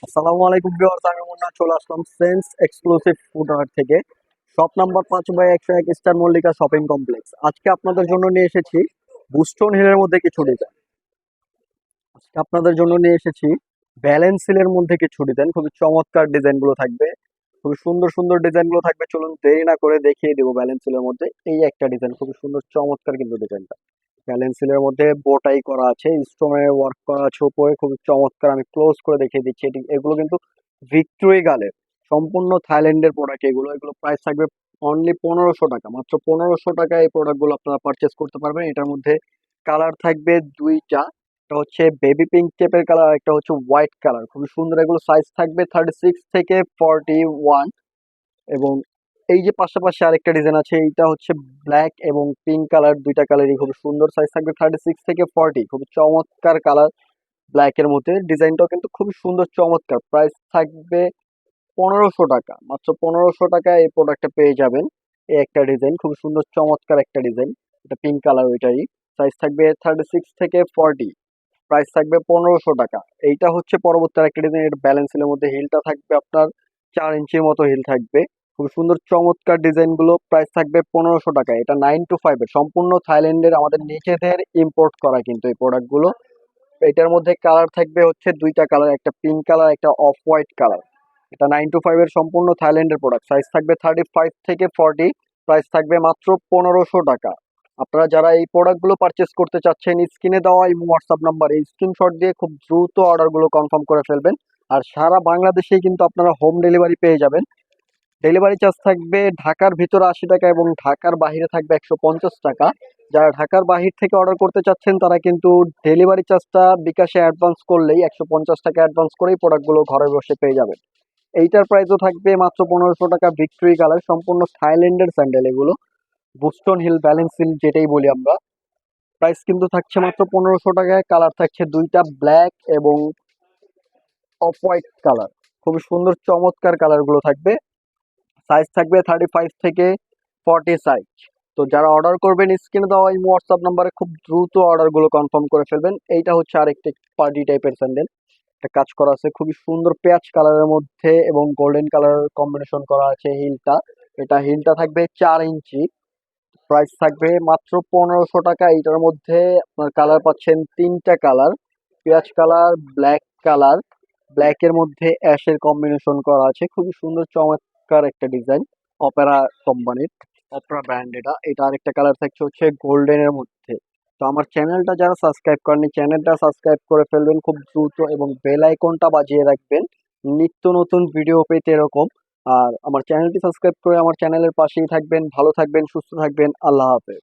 আসসালামু আলাইকুম ভিউয়ার্স, আমি মুন্না চলে আসলাম সেন্স এক্সক্লুসিভ ফুড হাট থেকে। শপ নাম্বার পাঁচ বাই একশো এক স্টার মল্লিকা শপিং কমপ্লেক্স আজকে আপনাদের জন্য নিয়ে এসেছি বুস্টন হিলের মধ্যে কিছু ডিজাইন আজকে আপনাদের জন্য নিয়ে এসেছি ব্যালেন্স হিলের মধ্যে কিছু ডিজাইন খুবই চমৎকার ডিজাইনগুলো থাকবে। খুবই সুন্দর সুন্দর ডিজাইনগুলো থাকবে। চলুন দেরি না করে দেখিয়ে দেবো ব্যালেন্স হিলের মধ্যে। এই একটা ডিজাইন খুবই সুন্দর, চমৎকার কিন্তু ডিজাইনটা ব্যালেন্স হিলের মধ্যে বোটাই করা আছে স্টোনে ওয়ার্ক করা আছে উপরে খুবই চমৎকার আমি ক্লোজ করে দেখিয়ে দিচ্ছি। এটি, এগুলো কিন্তু ভিক্টোরি গালের সম্পূর্ণ থাইল্যান্ডের প্রোডাক্ট এগুলো। এগুলো প্রাইস থাকবে অনলি পনেরোশো টাকা, মাত্র পনেরোশো টাকা এই প্রোডাক্টগুলো আপনারা পারচেস করতে পারবেন। এটার মধ্যে কালার থাকবে দুইটা, একটা হচ্ছে বেবি পিঙ্ক টাইপের কালার আর একটা হচ্ছে হোয়াইট কালার খুবই সুন্দর এগুলো সাইজ থাকবে থার্টি সিক্স থেকে ফর্টি ওয়ান এবং এই যে পাশাপাশি আরেকটা ডিজাইন আছে, এইটা হচ্ছে ব্ল্যাক এবং পিঙ্ক কালার দুইটা কালারই খুব সুন্দর সাইজ থাকবে থার্টি সিক্স থেকে ফর্টি খুব চমৎকার কালার ব্ল্যাক এর মধ্যে। ডিজাইনটাও কিন্তু খুবই সুন্দর, চমৎকার। প্রাইস থাকবে পনেরোশো টাকা, মাত্র পনেরোশো টাকায় এই প্রোডাক্টটা পেয়ে যাবেন। এই একটা ডিজাইন খুব সুন্দর, চমৎকার একটা ডিজাইন এটা পিঙ্ক কালার ওইটাই সাইজ থাকবে থার্টি সিক্স থেকে ফর্টি প্রাইস থাকবে পনেরোশো টাকা। এইটা হচ্ছে পরবর্তী একটা ডিজাইন এটা ব্যালেন্স হিলের মধ্যে হিলটা থাকবে আপনার চার ইঞ্চির মতো হিল থাকবে। খুব সুন্দর চমৎকার ডিজাইনগুলো প্রাইস থাকবে পনেরোশো টাকা এটা নাইন টু ফাইভের সম্পূর্ণ থাইল্যান্ডের আমাদের নিজেদের ইম্পোর্ট করা কিন্তু এই প্রোডাক্টগুলো এটার মধ্যে কালার থাকবে হচ্ছে দুইটা কালার একটা পিঙ্ক কালার একটা অফ হোয়াইট কালার এটা নাইন টু ফাইভের সম্পূর্ণ থাইল্যান্ডের প্রোডাক্ট সাইজ থাকবে থার্টি ফাইভ থেকে ফর্টি প্রাইস থাকবে মাত্র পনেরোশো টাকা। আপনারা যারা এই প্রোডাক্টগুলো পারচেস করতে চাচ্ছেন, স্ক্রিনে দেওয়া এই হোয়াটসঅ্যাপ নাম্বার এই স্ক্রিনশট দিয়ে খুব দ্রুত অর্ডারগুলো কনফার্ম করে ফেলবেন। আর সারা বাংলাদেশেই কিন্তু আপনারা হোম ডেলিভারি পেয়ে যাবেন। ডেলিভারি চার্জ থাকবে ঢাকার ভিতরে আশি টাকা এবং ঢাকার বাইরে থাকবে একশো পঞ্চাশ টাকা। যারা ঢাকার বাহির থেকে অর্ডার করতে চাচ্ছেন, তারা কিন্তু ডেলিভারি চার্জটা বিকাশে অ্যাডভান্স করলেই একশো পঞ্চাশ টাকা অ্যাডভান্স করেই প্রোডাক্টগুলো ঘরে বসে পেয়ে যাবেন। এইটার প্রাইসও থাকবে মাত্র পনেরোশো টাকা ভিক্টোরি কালার সম্পূর্ণ থাইল্যান্ডের স্যান্ডেল এগুলো। বুস্টন হিল ব্যালেন্স হিল যেটাই বলি আমরা। প্রাইস কিন্তু থাকছে মাত্র পনেরোশো টাকায় কালার থাকছে দুইটা ব্ল্যাক এবং অফ হোয়াইট কালার খুবই সুন্দর, চমৎকার কালারগুলো থাকবে। সাইজ থাকবে থার্টি ফাইভ থেকে ফর্টি সাইজ তো যারা অর্ডার করবেন স্ক্রিনে দেওয়া এই হোয়াটসঅ্যাপ নাম্বারে খুব দ্রুত অর্ডারগুলো কনফার্ম করে ফেলবেন। এইটা হচ্ছে আরেকটি পার্টি টাইপের স্যান্ডেল একটা কাজ করা আছে, খুবই সুন্দর পেঁয়াজ কালারের মধ্যে এবং গোল্ডেন কালার কম্বিনেশন করা আছে হিলটা এটা হিলটা থাকবে চার ইঞ্চি। প্রাইস থাকবে মাত্র পনেরোশো টাকা। এইটার মধ্যে আপনার কালার পাচ্ছেন তিনটা কালার পেঁয়াজ কালার ব্ল্যাক কালার ব্ল্যাকের মধ্যে অ্যাশের কম্বিনেশন করা আছে। খুবই সুন্দর চমৎকার একটা ডিজাইন অপেরা কোম্পানির অপেরা ব্র্যান্ড এটা। এটা আরেকটা কালার থাকছে হচ্ছে গোল্ডেনের মধ্যে। তো আমার চ্যানেলটা যারা সাবস্ক্রাইব করেনি চ্যানেলটা সাবস্ক্রাইব করে ফেলবেন, খুব দ্রুত এবং বেল আইকনটা বাজিয়ে রাখবেন। নিত্য নতুন ভিডিও পেতে এরকম। আর আমার চ্যানেলটি সাবস্ক্রাইব করে আমার চ্যানেলের পাশেই থাকবেন, ভালো থাকবেন, সুস্থ থাকবেন। আল্লাহ হাফেজ।